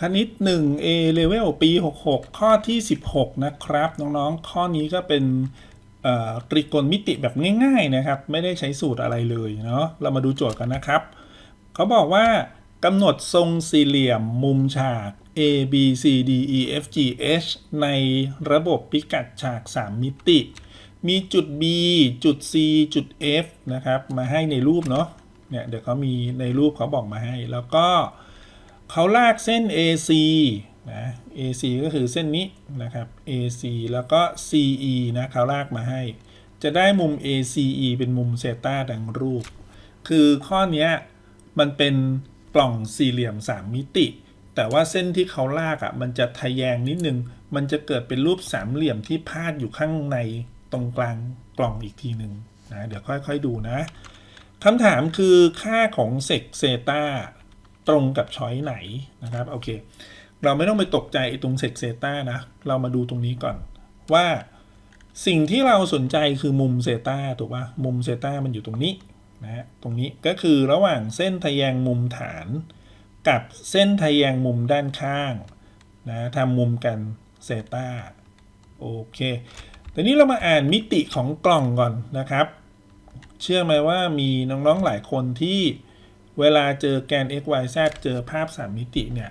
คณิต 1 A Level ปี 66 ข้อที่ 16 นะครับ น้องๆ ข้อนี้ก็เป็นตรีโกณมิติแบบง่าย ๆ นะครับ ไม่ได้ใช้สูตรอะไรเลยเนาะเรามาดูโจทย์กันนะครับ เขาบอกว่ากำหนดทรงสี่เหลี่ยมมุมฉาก A B C D E F G H ในระบบพิกัดฉาก 3 มิติ มีจุด B จุด C จุด F นะครับ มาให้ในรูปเนาะเนี่ยเดี๋ยวเขามีในรูปเขาบอกมาให้แล้วก็ เขาลากเส้น AC นะ AC ก็คือเส้นนี้นะครับ AC แล้วก็ CE นะเขาลากมาให้ จะได้มุม ACE เป็นมุมเซตาดังรูป คือข้อนี้มันเป็นกล่องสี่เหลี่ยม 3 มิติ แต่ว่าเส้นที่เขาลากอะ่ะมันจะทะแยงนิดนึง มันจะเกิดเป็นรูปสามเหลี่ยมที่พาดอยู่ข้างในตรงกลางกล่องอีกทีหนึ่งนะเดี๋ยวค่อยๆดูนะคำถามคือค่าของเซกเซตา ตรงกับช้อยไหนนะครับโอเค เราไม่ต้องไปตกใจตรงเซกเซต้านะ เรามาดูตรงนี้ก่อนว่าสิ่งที่เราสนใจคือมุมเซต้าถูกป่ะมุมเซต้ามันอยู่ตรงนี้นะฮะตรงนี้ก็คือระหว่างเส้นทะแยงมุมฐาน กับเส้นทะแยงมุมด้านข้างนะทำมุมกันเซต้าโอเคทีนี้เรามาอ่านมิติของกล่องก่อนนะครับ เชื่อไหมว่ามีน้องๆหลายคนที่ เวลาเจอแกน x y z เจอภาพ 3 มิติเนี่ย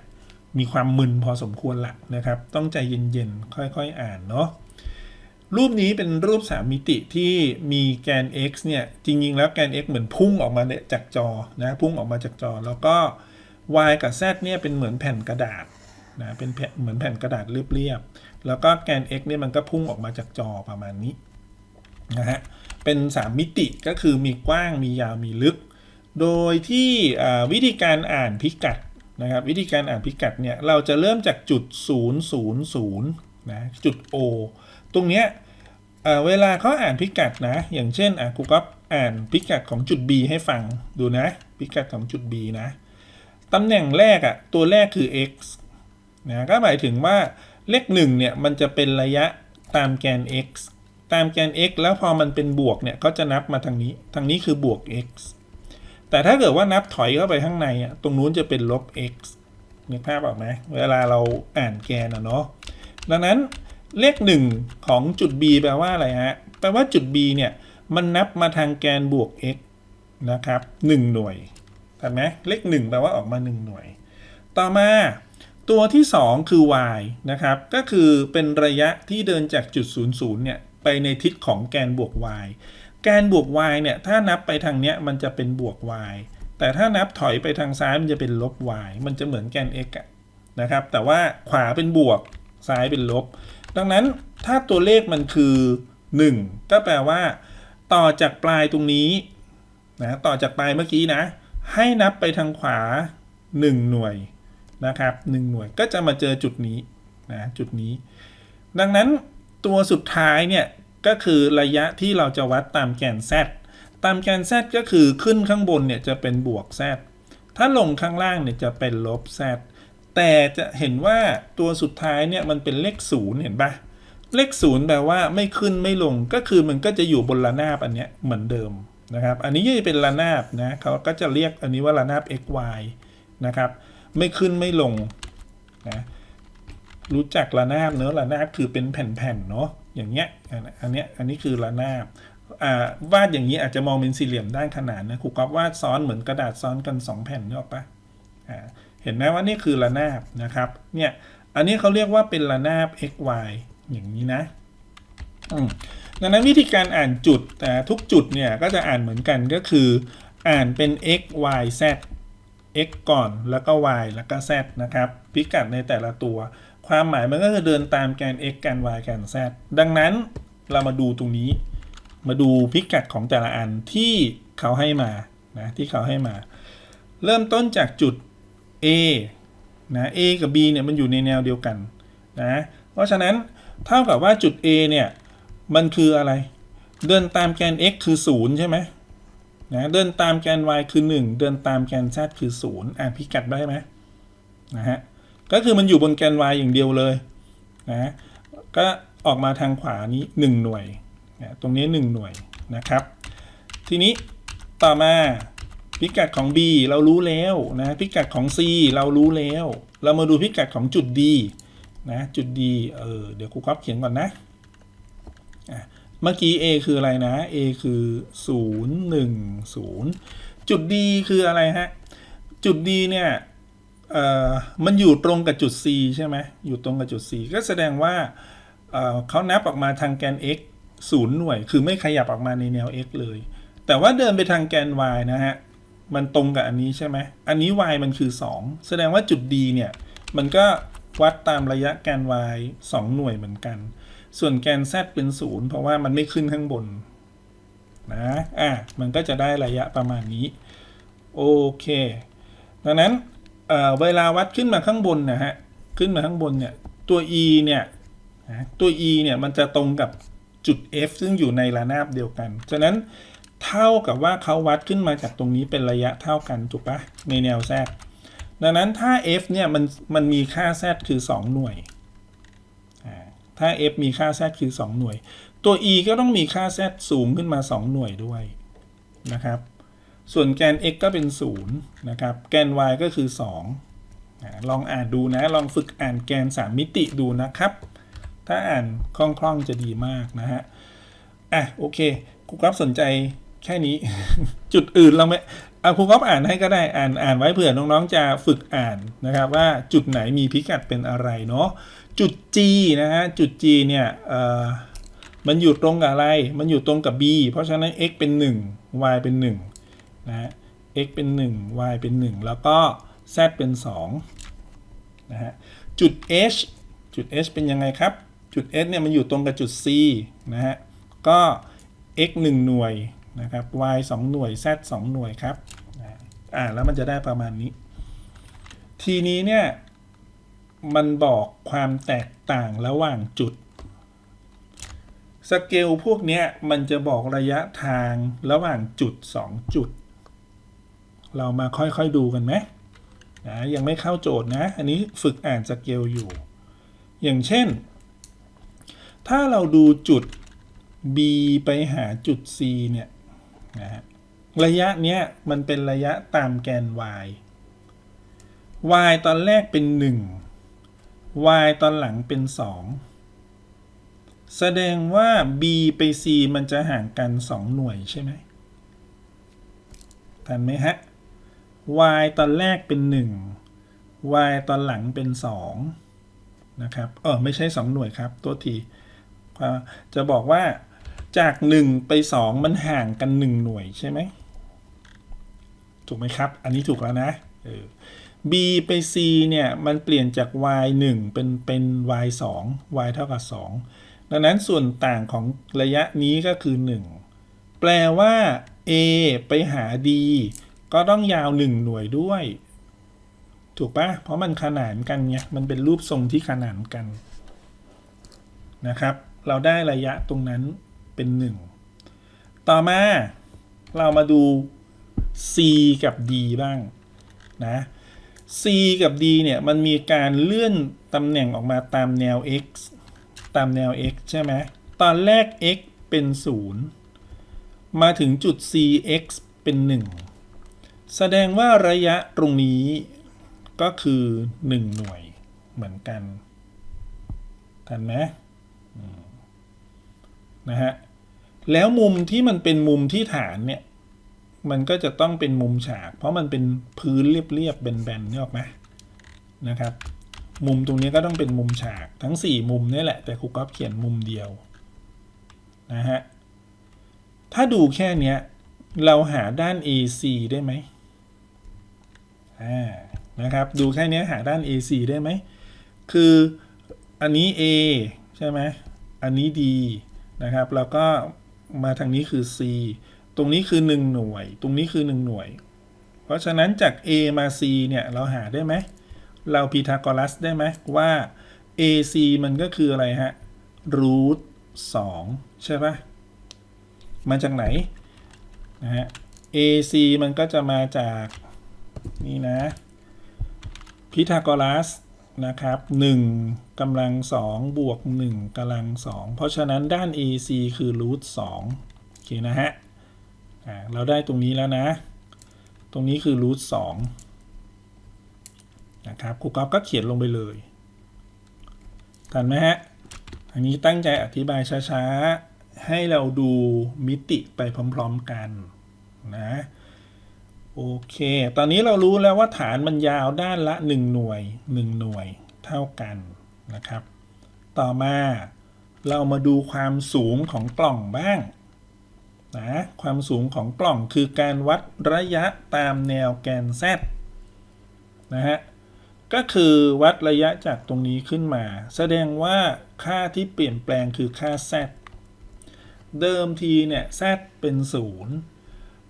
มีความมึนพอสมควรละนะครับ ต้องใจเย็นๆ ค่อยๆ อ่านเนาะรูปนี้เป็นรูป 3 มิติที่มีแกน x เนี่ย จริง ๆ แล้วแกน x เหมือนพุ่งออกมาจากจอนะพุ่งออกมาจากจอ แล้วก็ y กับ z เนี่ยเป็นเหมือนแผ่นกระดาษนะเป็นแผ่นเหมือนแผ่นกระดาษเรียบๆแล้วก็แกน x เนี่ยมันก็พุ่งออกมาจากจอประมาณนี้นะฮะเป็น 3 มิติก็คือมีกว้างมียาวมีลึก โดยที่วิธีการอ่านพิกัดนะครับวิธีการอ่านพิกัดเนี่ยเราจะเริ่มจากจุด 0 0 0นะจุด O ตรงเนี้ยเวลาเขาอ่านพิกัดนะอย่างเช่นอะกูก็อ่านพิกัดของจุด B ให้ฟังดูนะพิกัดของจุด B นะตำแหน่งแรกอะตัวแรกคือ x นะก็หมายถึงว่าเลขหนึ่งเนี่ยมันจะเป็นระยะตามแกน x ตามแกน x แล้วพอมันเป็นบวกเนี่ยก็จะนับมาทางนี้ ทางนี้คือบวก x แต่ถ้าเกิดว่านับถอยเข้าไปข้างในอะตรงนู้นจะเป็นลบ x นึกภาพออกไหมเวลาเราอ่านแกนอะเนาะดังนั้นเลขหนึ่งของจุด b แปลว่าอะไรฮะแปลว่าจุด b เนี่ยมันนับมาทางแกนบวก x นะครับหนึ่งหน่วยเห็นไหมเลขหนึ่งแปลว่าออกมาหนึ่งหน่วย ต่อมาตัวที่ 2 คือ y นะครับ ก็คือเป็นระยะที่เดินจากจุด 0 0เนี่ยไปในทิศของแกนบวก y แกนบวก y เนี่ยถ้านับไปทางเนี้ยมันจะเป็นบวก y แต่ถ้านับถอยไปทางซ้ายมันจะเป็นลบ y มันจะเหมือนแกน x อะนะครับ แต่ว่าขวาเป็นบวกซ้ายเป็นลบ ดังนั้นถ้าตัวเลขมันคือ 1 ก็แปลว่า ต่อจากปลายตรงนี้นะต่อจากปลายเมื่อกี้นะ ให้นับไปทางขวา 1 หน่วยนะครับ1หน่วยก็จะมาเจอจุดนี้นะจุดนี้ ดังนั้นตัวสุดท้ายเนี่ย ก็คือระยะที่เราจะวัดตามแกน z ตามแกน z ก็คือขึ้นข้างบนเนี่ยจะเป็นบวก z ถ้าลงข้างล่างเนี่ยจะเป็นลบ z แต่จะเห็นว่าตัวสุดท้ายเนี่ยมันเป็นเลขศูนย์เห็นปะเลขศูนย์แปลว่าไม่ขึ้นไม่ลงก็คือมันก็จะอยู่บนระนาบอันเนี้ยเหมือนเดิมนะครับอันนี้จะเป็นระนาบนะเขาก็จะเรียกอันนี้ว่าระนาบ x y นะครับไม่ขึ้นไม่ลงนะรู้จักระนาบเนอะระนาบคือเป็นแผ่นๆเนาะ อย่างเงี้ยอันเนี้ยอันนี้คือระนาบวาดอย่างนี้อาจจะมองเป็นสี่เหลี่ยมด้านขนานนะครูก๊อฟวาดซ้อนเหมือนกระดาษซ้อนกันสองแผ่นนึกออปะอ่าเห็นไหมว่านี่คือระนาบนะครับเนี่ยอันนี้เขาเรียกว่าเป็นระนาบ x y อย่างนี้นะดังนั้นวิธีการอ่านจุดแต่ทุกจุดเนี่ยก็จะอ่านเหมือนกันก็คืออ่านเป็น x y z x ก่อนแล้วก็ y แล้วก็ z นะครับ พิกัดในแต่ละตัว ความหมายมันก็จะเดินตามแกน x แกน y แกน z ดังนั้นเรามาดูตรงนี้ มาดูพิกัดของแต่ละอันที่เขาให้มานะที่เขาให้มา เริ่มต้นจากจุด A นะ A กับ B เนี่ยมันอยู่ในแนวเดียวกันนะเพราะฉะนั้นเท่ากับว่าจุด A เนี่ยมันคืออะไร เดินตามแกน x คือ 0 ใช่ไหมนะเดินตามแกน y คือ 1 เดินตามแกน z คือ 0 อ่านพิกัดได้ไหมนะฮะ ก็คือมันอยู่บนแกน y อย่างเดียวเลยนะก็ออกมาทางขวานี้ 1 หน่วยนะตรงนี้ 1 หน่วยนะครับ ทีนี้ต่อมาพิกัดของ b เรารู้แล้วนะพิกัดของ c เรารู้แล้ว เรามาดูพิกัดของจุด D นะจุด D เออเดี๋ยวครูครับเขียนก่อนนะเมื่อกี้ A คืออะไรนะ A คือ 0 1 0 จุด D คืออะไรฮะ จุด D เนี่ย มันอยู่ตรงกับจุด C ใช่ไหมอยู่ตรงกับจุด C ก็แสดงว่าเเขานับออกมาทางแกน x 0 หน่วย คือไม่ขยับออกมาในแนว x เลย แต่ว่าเดินไปทางแกน y นะฮะ มันตรงกับอันนี้ใช่ไหม อันนี้ y มันคือ 2 แสดงว่าจุด D เนี่ย มันก็วัดตามระยะแกน y 2 หน่วยเหมือนกัน ส่วนแกน z เป็น 0 เพราะว่ามันไม่ขึ้นข้างบนนะ อะ มันก็จะได้ระยะประมาณนี้ โอเค ดังนั้น เวลาวัดขึ้นมาข้างบนนะฮะ ขึ้นมาข้างบนเนี่ย ตัว e เนี่ยตัว e เนี่ยมันจะตรงกับจุด f ซึ่งอยู่ในระนาบเดียวกัน ฉะนั้นเท่ากับว่าเขาวัดขึ้นมาจากตรงนี้เป็นระยะเท่ากันถูกปะในแนว z ดังนั้นถ้า f เนี่ยมันมันมีค่า z คือ 2 หน่วย ถ้า f มีค่า z คือ 2 หน่วย ตัว e ก็ต้องมีค่า z สูงขึ้นมา 2 หน่วยด้วยนะครับ ส่วนแกน x ก็เป็น 0 นะครับ แกน y ก็คือ2อ่าลองอ่านดูนะ ลองฝึกอ่านแกน 3 มิติดูนะครับ ถ้าอ่านคล่องๆจะดีมากนะฮะ อะ โอเค ครูครับสนใจแค่นี้ จุดอื่นเราไม่เอาครูครับอ่านให้ก็ได้ อ่านอ่านไว้เผื่อน้องๆจะฝึกอ่านนะครับ ว่าจุดไหนมีพิกัดเป็นอะไรเนาะ จุด G นะฮะ จุด G เนี่ยเอ่อมันอยู่ตรงกับอะไร มันอยู่ตรงกับ B เพราะฉะนั้น x เป็น 1 y เป็น 1 นะฮะ x เป็น 1 y เป็น 1 แล้วก็ z เป็น2นะฮะจุด h จุด h เป็นยังไงครับ จุด h เนี่ยมันอยู่ตรงกับจุด c นะฮะ ก็ x 1 หน่วยนะครับ y 2 หน่วย z 2 หน่วยครับอ่าแล้วมันจะได้ประมาณนี้ ทีนี้เนี่ยมันบอกความแตกต่างระหว่างจุดสเกลพวกเนี้ยมันจะบอกระยะทางระหว่างจุด 2 จุด เรามาค่อยๆดูกันไหมนะยังไม่เข้าโจทย์นะ อันนี้ฝึกอ่านสเกลอยู่ อย่างเช่น ถ้าเราดูจุด B ไปหาจุด C เนี่ยนะฮะระยะเนี้ยมันเป็นระยะตามแกน y y ตอนแรกเป็น 1 y ตอนหลังเป็น 2 แสดงว่า B ไป C มันจะห่างกัน 2 หน่วยใช่ไหมทันไหมฮะ y ตอนแรกเป็น 1 y ตอนหลังเป็น2นะครับเออไม่ใช่ 2 หน่วยครับ ตัวทีจะบอกว่าจาก 1 ไป 2 มันห่างกัน 1 หน่วยใช่ไหมถูกไหมครับ อันนี้ถูกแล้วนะเออ b ไป c เนี่ยมันเปลี่ยนจาก y 1 เป็นเป็น y 2 y เท่ากับ 2 ดังนั้นส่วนต่างของระยะนี้ก็คือ 1 แปลว่า a ไปหา d ก็ต้องยาว 1 หน่วยด้วย ถูกปะเพราะมันขนานกันไงมันเป็นรูปทรงที่ขนานกันนะครับ เราได้ระยะตรงนั้นเป็น 1 ต่อมาเรามาดู c กับ d บ้างนะ c กับ d เนี่ยมันมีการเลื่อนตำแหน่งออกมาตามแนว x ตามแนว x ใช่ไหมตอนแรก x เป็น 0 มาถึงจุด c x เป็น 1 แสดงว่าระยะตรงนี้ก็คือ 1 หน่วยเหมือนกันทันไหมนะฮะ แล้วมุมที่มันเป็นมุมที่ฐานเนี่ย มันก็จะต้องเป็นมุมฉาก เพราะมันเป็นพื้นเรียบๆแบนๆนี่ออกไหมนะครับ มุมตรงนี้ก็ต้องเป็นมุมฉากทั้ง 4 มุมนี่แหละ แต่ครูก๊อฟเขียนมุมเดียวนะฮะ ถ้าดูแค่เนี้ย เราหาด้าน AC ได้ไหม อ่านะครับดูแค่นี้หาด้าน AC ได้ไหม คืออันนี้ A ใช่ไหมอันนี้ D นะครับแล้วก็มาทางนี้คือ C ตรงนี้คือ 1 หน่วย ตรงนี้คือ 1 หน่วย เพราะฉะนั้นจาก A มา C เนี่ยเราหาได้ไหม เราพีทาโกรัสได้ไหมว่า AC มันก็คืออะไรฮะรูท2ใช่ปะมาจากไหนนะฮะ AC มันก็จะมาจาก นี่นะพีทาโกรัสนะครับ1กำลัง2บวก1กำลัง2เพราะฉะนั้นด้าน AC คือรูท2โอเคนะฮะเราได้ตรงนี้แล้วนะ ตรงนี้คือรูท2นะครับครูก๊อฟก็เขียนลงไปเลยทันไหมฮะอันนี้ตั้งใจอธิบายช้าๆ ให้เราดูมิติไปพร้อมๆกันนะ โอเค ตอนนี้เรารู้แล้วว่าฐานมันยาวด้านละ 1 หน่วย 1 หน่วยเท่ากันนะครับ ต่อมาเรามาดูความสูงของกล่องบ้างนะความสูงของกล่องคือการวัดระยะตามแนวแกน z นะฮะ ก็คือวัดระยะจากตรงนี้ขึ้นมา แสดงว่าค่าที่เปลี่ยนแปลงคือค่า z เดิมทีเนี่ย z เป็น 0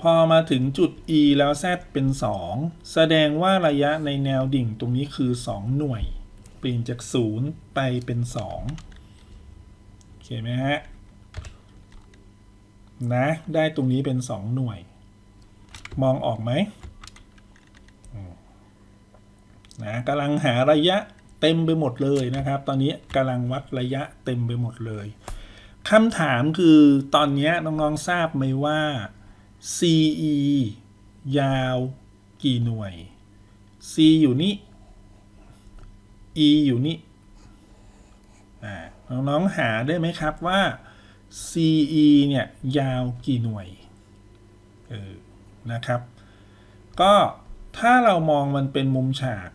พอมาถึงจุด e แล้ว z เป็น 2 แสดงว่าระยะในแนวดิ่งตรงนี้คือ 2 หน่วย เปลี่ยนจาก 0 ไปเป็น 2 โอเคไหมฮะ นะ ได้ตรงนี้เป็น 2 หน่วย มองออกไหมนะกำลังหาระยะเต็มไปหมดเลยนะครับ ตอนนี้กำลังวัดระยะเต็มไปหมดเลยคำถามคือตอนนี้น้องๆทราบไหมว่า CE ยาวกี่หน่วย C อยู่นี่ E อยู่นี่น้องๆหาได้ไหมครับว่า CE เนี่ยยาวกี่หน่วยเออนะครับ ก็ถ้าเรามองมันเป็นมุมฉาก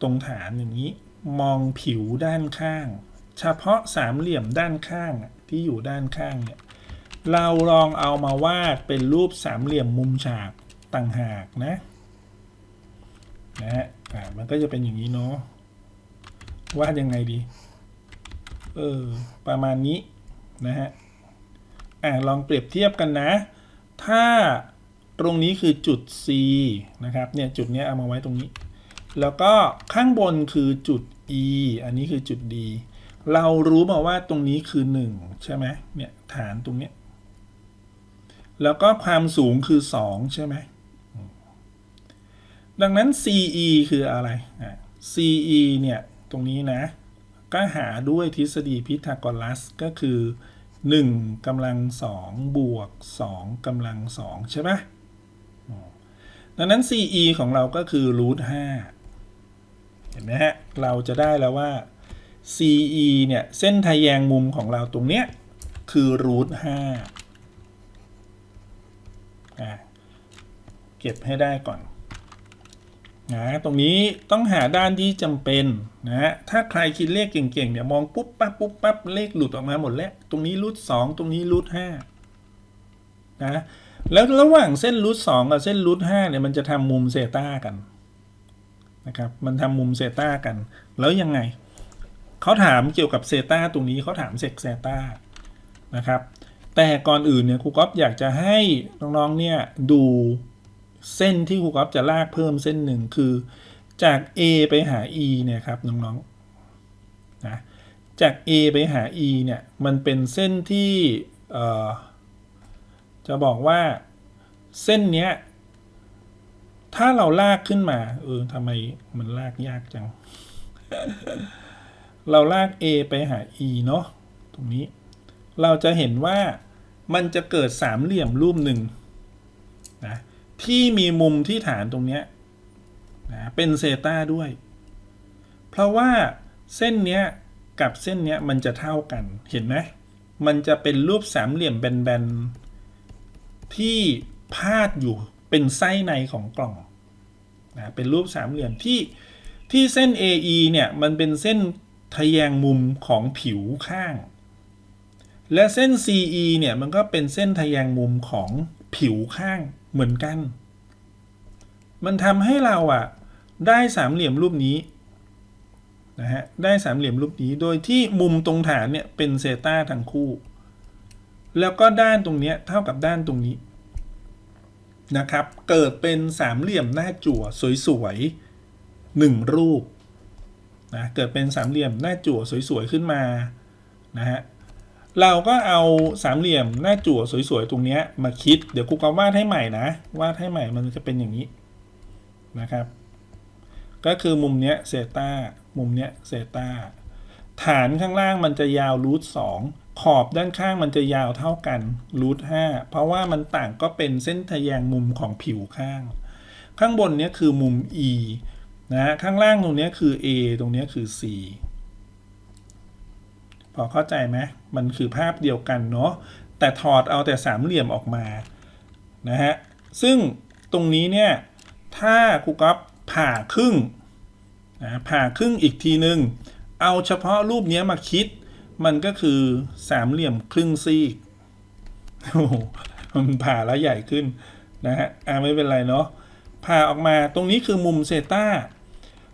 ตรงฐานอย่างนี้ มองผิวด้านข้าง เฉพาะสามเหลี่ยมด้านข้างที่อยู่ด้านข้างเนี่ย เราลองเอามาวาดเป็นรูปสามเหลี่ยมมุมฉากต่างหากนะนะฮะมันก็จะเป็นอย่างนี้เนาะวาดยังไงดี เออ ประมาณนี้นะฮะ อ่าลองเปรียบเทียบกันนะ ถ้าตรงนี้คือจุด C นะครับ เนี่ยจุดนี้เอามาไว้ตรงนี้ แล้วก็ข้างบนคือจุด E อันนี้คือจุด D เรารู้มาว่าตรงนี้คือ 1 ใช่ไหมเนี่ยฐานตรงเนี้ย แล้วก็ความสูงคือ 2 ใช่ไหม ดังนั้น CE คืออะไร CE เนี่ย ตรงนี้นะ ก็หาด้วยทฤษฎีพีทาโกรัสก็คือ 1กำลัง2บวก 2กำลัง2ใช่ไหมดังนั้น CE ของเราก็คือรูท5เห็นไหมฮะ เราจะได้แล้วว่า CE เนี่ย เส้นทะแยงมุมของเราตรงเนี้ย คือรูท5อะ เก็บให้ได้ก่อนนะตรงนี้ต้องหาด้านที่จำเป็นนะถ้าใครคิดเลขเก่งๆเนี่ยมองปุ๊บปั๊บปุ๊บปั๊บเลขหลุดออกมาหมดแล้วตรงนี้รูทสองตรงนี้รูทห้านะแล้วระหว่างเส้นรูทสองกับเส้นรูทห้าเนี่ยมันจะทำมุมเซต้ากันนะครับมันทำมุมเซต้ากัน แล้วยังไงเขาถามเกี่ยวกับเซต้าตรงนี้เขาถามเซกเซต้านะครับแต่ก่อนอื่นเนี่ยครูก๊อฟอยากจะให้น้องๆเนี่ยดู เส้นที่ครูกอฟจะลากเพิ่มเส้นหนึ่งคือจาก A ไปหา E เนี่ยครับน้องๆนะจาก A ไปหา E เนี่ยมันเป็นเส้นที่จะบอกว่าเส้นเนี้ยถ้าเราลากขึ้นมาเออทำไมมันลากยากจัง เราลาก A ไปหา E เนาะตรงนี้ เราจะเห็นว่ามันจะเกิดสามเหลี่ยมรูปหนึ่งนะ ที่มีมุมที่ฐานตรงเนี้ยนะเป็นเซต้าด้วย เพราะว่าเส้นเนี้ยกับเส้นเนี้ยมันจะเท่ากันเห็นไหมมันจะเป็นรูปสามเหลี่ยมแบนๆที่พาดอยู่เป็นไส้ในของกล่องนะเป็นรูปสามเหลี่ยมที่ที่เส้น AE เนี่ยมันเป็นเส้นทะแยงมุมของผิวข้าง และเส้น CE เนี่ยมันก็เป็นเส้นทะแยงมุมของผิวข้าง เหมือนกัน มันทำให้เราอะได้สามเหลี่ยมรูปนี้นะฮะได้สามเหลี่ยมรูปนี้โดยที่มุมตรงฐานเนี่ยเป็นเซต้าทั้งคู่ แล้วก็ด้านตรงเนี้ยเท่ากับด้านตรงนี้นะครับ เกิดเป็นสามเหลี่ยมหน้าจั่วสวยๆหนึ่งรูปนะเกิดเป็นสามเหลี่ยมหน้าจั่วสวยๆขึ้นมานะฮะ เราก็เอาสามเหลี่ยมหน้าจั่วสวยๆ ตรงนี้มาคิด เดี๋ยวครูก็วาดให้ใหม่นะ วาดให้ใหม่มันจะเป็นอย่างนี้นะครับ ก็คือมุมเนี้ยเซต้ามุมเนี้ยเซต้าฐานข้างล่างมันจะยาวรูทสองขอบด้านข้างมันจะยาวเท่ากันรูทห้าเพราะว่ามันต่างก็เป็นเส้นทะแยงมุมของผิวข้าง ข้างบนเนี้ยคือมุม e นะข้างล่างตรงเนี้ยคือ A ตรงเนี้ยคือ C พอเข้าใจไหมมันคือภาพเดียวกันเนาะแต่ถอดเอาแต่สามเหลี่ยมออกมานะฮะซึ่งตรงนี้เนี่ยถ้าครูก๊อฟผ่าครึ่งนะผ่าครึ่งอีกทีหนึงเอาเฉพาะรูปเนี้ยมาคิด มันก็คือสามเหลี่ยมครึ่งซีกโอ้โหมันผ่าแล้วใหญ่ขึ้นนะฮะอ่าไม่เป็นไรเนาะผ่าออกมาตรงนี้คือมุมเซต้า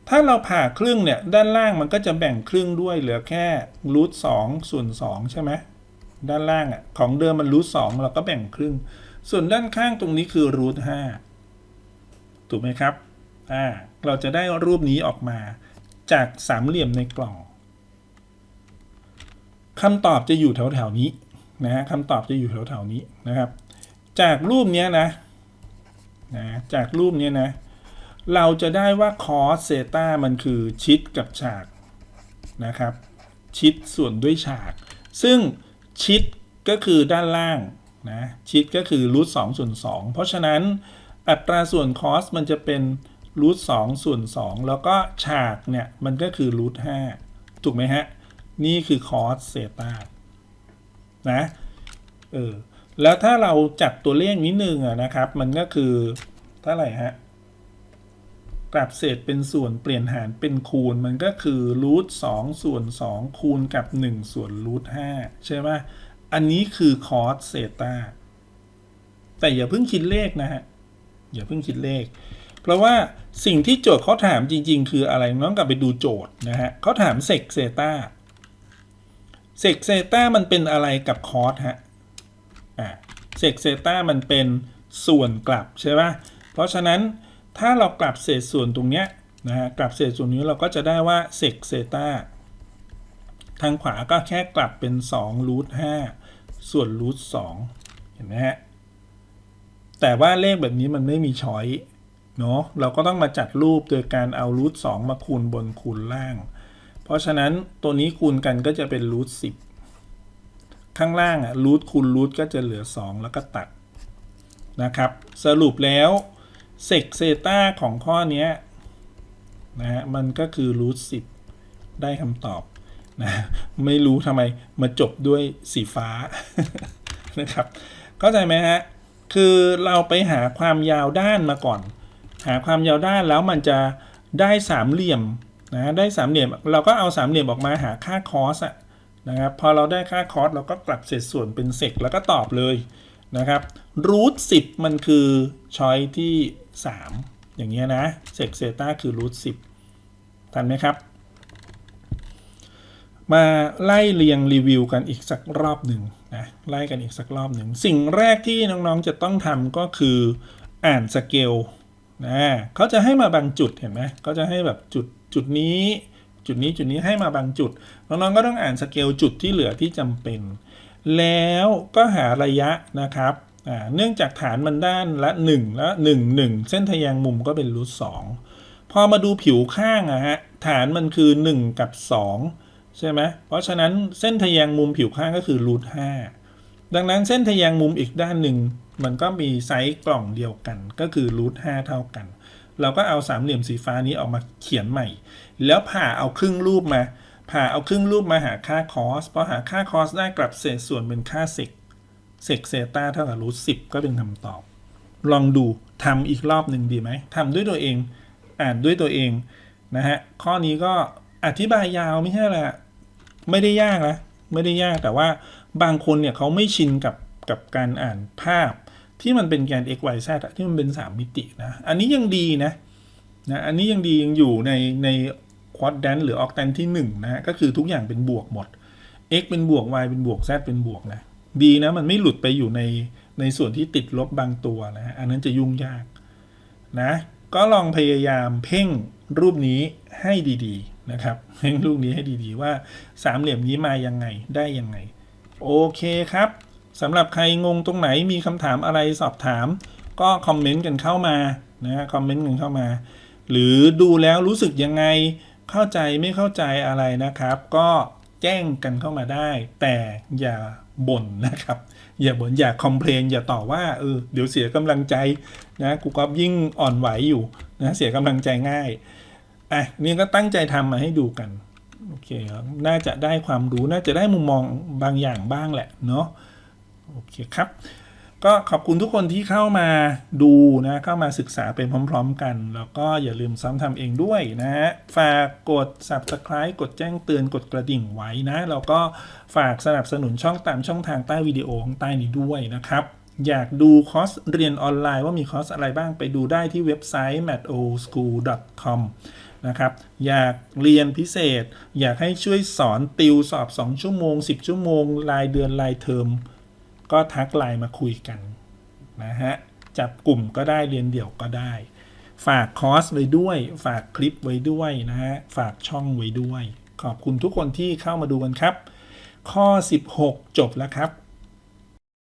ถ้าเราผ่าครึ่งเนี่ยด้านล่างมันก็จะแบ่งครึ่งด้วยเหลือแค่รูทสองส่วนสองใช่ไหมด้านล่างอะของเดิมมันรูทสองเราก็แบ่งครึ่ง ส่วนด้านข้างตรงนี้คือรูทห้าถูกไหมครับอ่าเราจะได้รูปนี้ออกมาจากสามเหลี่ยมในกล่องคำตอบจะอยู่แถวๆนี้นะฮะคำตอบจะอยู่แถวๆนี้นะครับ จากรูปนี้นะนะจากรูปนี้นะ เราจะได้ว่าคอสเซตามันคือชิดกับฉากนะครับ ชิดส่วนด้วยฉาก ซึ่งชิดก็คือด้านล่างนะชิดก็คือรูทสองส่วนสองเพราะฉะนั้นอัตราส่วนคอสมันจะเป็นรูทสองส่วนสองแล้วก็ฉากเนี่ยมันก็คือรูทห้าถูกไหมฮะ นี่คือคอสเซตานะเออแล้วถ้าเราจัดตัวเลขนิดนึงอะนะครับ มันก็คือเท่าไหร่ฮะ กลับเศษเป็นส่วนเปลี่ยนหารเป็นคูณ มันก็คือรูทสองส่วนสองคูณกับหนึ่งส่วนรูทห้าใช่ไหมอันนี้คือคอสเซตาแต่อย่าเพิ่งคิดเลขนะฮะ อย่าเพิ่งคิดเลข เพราะว่าสิ่งที่โจทย์เขาถามจริง ๆ คืออะไรน้องกลับไปดูโจทย์นะฮะเขาถามเซกเซตาเซกเซตามันเป็นอะไรกับคอสฮะอ่าเซกเซตามันเป็นส่วนกลับใช่ปะเพราะฉะนั้น ถ้าเรากลับเศษส่วนตรงเนี้ยนะฮะกลับเศษส่วนนี้เราก็จะได้ว่าเซกเซตาทางขวาก็แค่กลับเป็น2รูท5ส่วนรูท2เห็นไหมฮะแต่ว่าเลขแบบนี้มันไม่มีช้อยเนาะเราก็ต้องมาจัดรูปโดยการเอารูท2มาคูณบนคูณล่าง เพราะฉะนั้นตัวนี้คูณกันก็จะเป็นรูทสิบข้างล่างอะรูทคูณรูทก็จะเหลือ 2 แล้วก็ตัดนะครับ สรุปแล้ว เซกเซตาของข้อนี้นะฮะมันก็คือรูทสิบได้คำตอบนะไม่รู้ทำไมมาจบด้วยสีฟ้านะครับเข้าใจไหมฮะคือเราไปหาความยาวด้านมาก่อน หาความยาวด้านแล้วมันจะได้สามเหลี่ยมนะได้สามเหลี่ยมเราก็เอาสามเหลี่ยมออกมาหาค่าคอสอะนะครับพอเราได้ค่าคอสเราก็กลับเศษส่วนเป็นเซกแล้วก็ตอบเลยนะครับ รูทสิบมันคือช้อยที่ 3 อย่างเงี้ยนะเซกเซต้าคือรูทสิบทันไหมครับ มาไล่เรียงรีวิวกันอีกสักรอบหนึ่งนะไล่กันอีกสักรอบหนึ่ง สิ่งแรกที่น้องๆจะต้องทำก็คืออ่านสเกลนะเขาจะให้มาบางจุดเห็นไหมเขาจะให้แบบจุดจุดนี้จุดนี้จุดนี้ให้มาบางจุด น้องๆก็ต้องอ่านสเกลจุดที่เหลือที่จำเป็น แล้วก็หาระยะนะครับ เนื่องจากฐานมันด้านละ 1 และ 1 1 เส้นทะแยงมุมก็เป็นรูทสองพอมาดูผิวข้างอะฮะฐานมันคือ 1 กับ 2 ใช่ไหมเพราะฉะนั้นเส้นทะแยงมุมผิวข้างก็คือรูทห้าดังนั้นเส้นทะแยงมุมอีกด้านหนึ่ง มันก็มีไซส์กล่องเดียวกัน ก็คือรูทห้าเท่ากัน เราก็เอาสามเหลี่ยมสีฟ้านี้ออกมาเขียนใหม่ แล้วผ่าเอาครึ่งรูปมา ผ่าเอาครึ่งรูปมาหาค่าคอสพอหาค่าคอสได้กลับเศษส่วนเป็นค่าเซก เซกเซต้าเท่ากับรูทสิบก็เป็นคำตอบ ลองดูทำอีกรอบหนึ่งดีไหมทำด้วยตัวเอง อ่านด้วยตัวเองนะฮะ ข้อนี้ก็อธิบายยาวไม่ใช่แหละไม่ได้ยากนะไม่ได้ยากแต่ว่าบางคนเนี่ยเขาไม่ชินกับกับการอ่านภาพ ที่มันเป็นแกน x y z ที่มันเป็น 3 มิตินะ อันนี้ยังดีนะนะอันนี้ยังดียังอยู่ในในควอดแดนหรือออกแดนที่1นะฮะก็คือทุกอย่างเป็นบวกหมด x เป็นบวก y เป็นบวก z เป็นบวกนะ ดีนะมันไม่หลุดไปอยู่ในในส่วนที่ติดลบบางตัวนะอันนั้นจะยุ่งยากนะก็ลองพยายามเพ่งรูปนี้ให้ดี ๆ นะครับเพ่งรูปนี้ให้ดีๆว่าสามเหลี่ยมนี้มายังไงได้ยังไง โอเคครับสำหรับใครงงตรงไหนมีคำถามอะไรสอบถาม ก็คอมเมนต์กันเข้ามานะคอมเมนต์กันเข้ามา หรือดูแล้วรู้สึกยังไงเข้าใจไม่เข้าใจอะไรนะครับ ก็แจ้งกันเข้ามาได้ แต่อย่า บ่นนะครับ อย่าบ่นอย่าคอมเพลนอย่าต่อว่าเออเดี๋ยวเสียกำลังใจนะกูก็ยิ่งอ่อนไหวอยู่นะเสียกำลังใจง่ายอะนี่ก็ตั้งใจทำมาให้ดูกันโอเคครับน่าจะได้ความรู้น่าจะได้มุมมองบางอย่างบ้างแหละเนาะโอเคครับ ก็ขอบคุณทุกคนที่เข้ามาดูนะเข้ามาศึกษาเป็นพร้อม ๆ กัน แล้วก็อย่าลืมซ้ำทำเองด้วยนะฮะฝากกด subscribe กดแจ้งเตือนกดกระดิ่งไว้นะแล้วก็ฝากสนับสนุนช่องตามช่องทางใต้วิดีโอข้างใต้นี้ด้วยนะครับ อยากดูคอร์สเรียนออนไลน์ว่ามีคอร์สอะไรบ้างไปดูได้ที่เว็บไซต์ mathoschool.com นะครับอยากเรียนพิเศษ อยากให้ช่วยสอนติวสอบ 2 ชั่วโมง 10 ชั่วโมง รายเดือนรายเทอม ก็ทักไลน์มาคุยกันนะฮะ จับกลุ่มก็ได้เรียนเดี่ยวก็ได้ ฝากคอร์สไว้ด้วย ฝากคลิปไว้ด้วยนะฮะ ฝากช่องไว้ด้วย ขอบคุณทุกคนที่เข้ามาดูกันครับ ข้อ 16 จบแล้วครับ